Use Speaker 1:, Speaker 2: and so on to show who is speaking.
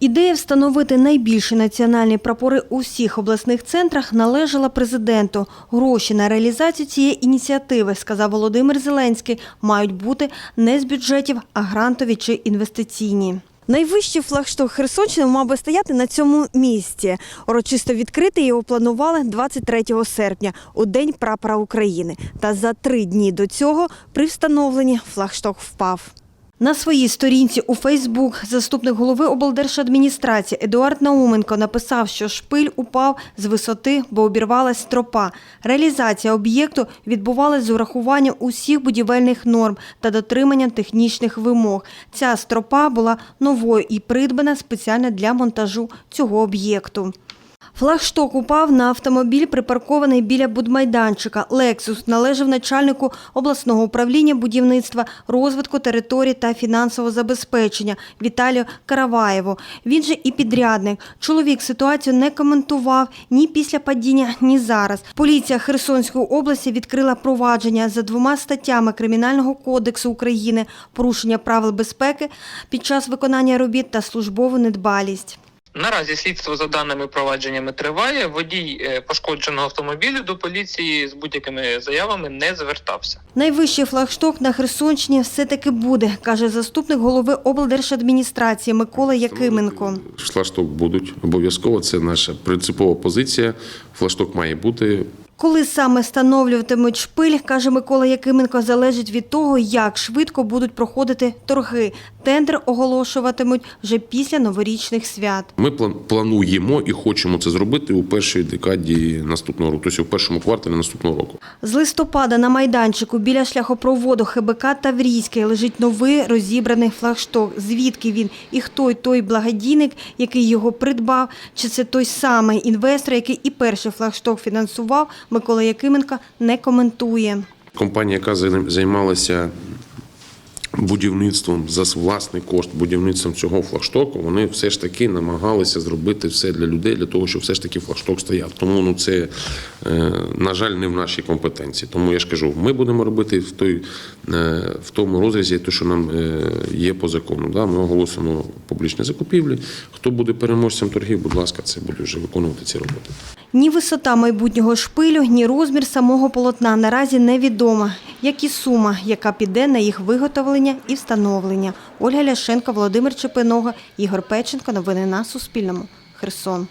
Speaker 1: Ідея встановити найбільші національні прапори у всіх обласних центрах належала президенту. Гроші на реалізацію цієї ініціативи, сказав Володимир Зеленський, мають бути не з бюджетів, а грантові чи інвестиційні. Найвищий флагшток Херсонщини мав би стояти на цьому місці. Урочисто відкрити його планували 23 серпня, у День прапора України. Та за три дні до цього при встановленні флагшток впав. На своїй сторінці у Фейсбук заступник голови облдержадміністрації Едуард Науменко написав, що шпиль упав з висоти, бо обірвалась стропа. Реалізація об'єкту відбувалась з урахуванням усіх будівельних норм та дотриманням технічних вимог. Ця стропа була новою і придбана спеціально для монтажу цього об'єкту. Флагшток упав на автомобіль, припаркований біля будмайданчика. «Лексус» належав начальнику обласного управління будівництва, розвитку територій та фінансового забезпечення Віталію Караваєву. Він же і підрядник. Чоловік ситуацію не коментував ні після падіння, ні зараз. Поліція Херсонської області відкрила провадження за двома статтями Кримінального кодексу України – порушення правил безпеки під час виконання робіт та службову недбалість.
Speaker 2: Наразі слідство за даними провадженнями триває. Водій е, пошкодженого автомобілю до поліції з будь-якими заявами не звертався.
Speaker 1: Найвищий флагшток на Херсонщині все-таки буде, каже заступник голови облдержадміністрації Микола Якименко.
Speaker 3: Флагшток будуть обов'язково. Це наша принципова позиція. Флагшток має бути.
Speaker 1: Коли саме встановлюватимуть шпиль, каже Микола Якименко, залежить від того, як швидко будуть проходити торги. Тендер оголошуватимуть вже після новорічних свят.
Speaker 3: Ми плануємо і хочемо це зробити у першій декаді наступного року, тобто у першому кварталі наступного року.
Speaker 1: З листопада на майданчику біля шляхопроводу ХБК Таврійський лежить новий розібраний флагшток. Звідки він і хто й той благодійник, який його придбав, чи це той самий інвестор, який і перший флагшток фінансував, Микола Якименко не коментує.
Speaker 3: Компанія, яка займалася будівництвом за власний кошт, будівництвом цього флагштоку, вони все ж таки намагалися зробити все для людей, для того, щоб все ж таки флагшток стояв. Тому ну це, е, на жаль, не в нашій компетенції. Тому я ж кажу, ми будемо робити в той е, в тому розрізі, те, що нам е, є по закону. Да? Ми оголосимо публічні закупівлі. Хто буде переможцем торгів, будь ласка, це буде вже виконувати ці роботи.
Speaker 1: Ні висота майбутнього шпилю, ні розмір самого полотна наразі невідома, як і сума, яка піде на їх виготовлення і встановлення. Ольга Ляшенко, Володимир Чепинога, Ігор Печенко. Новини на Суспільному. Херсон.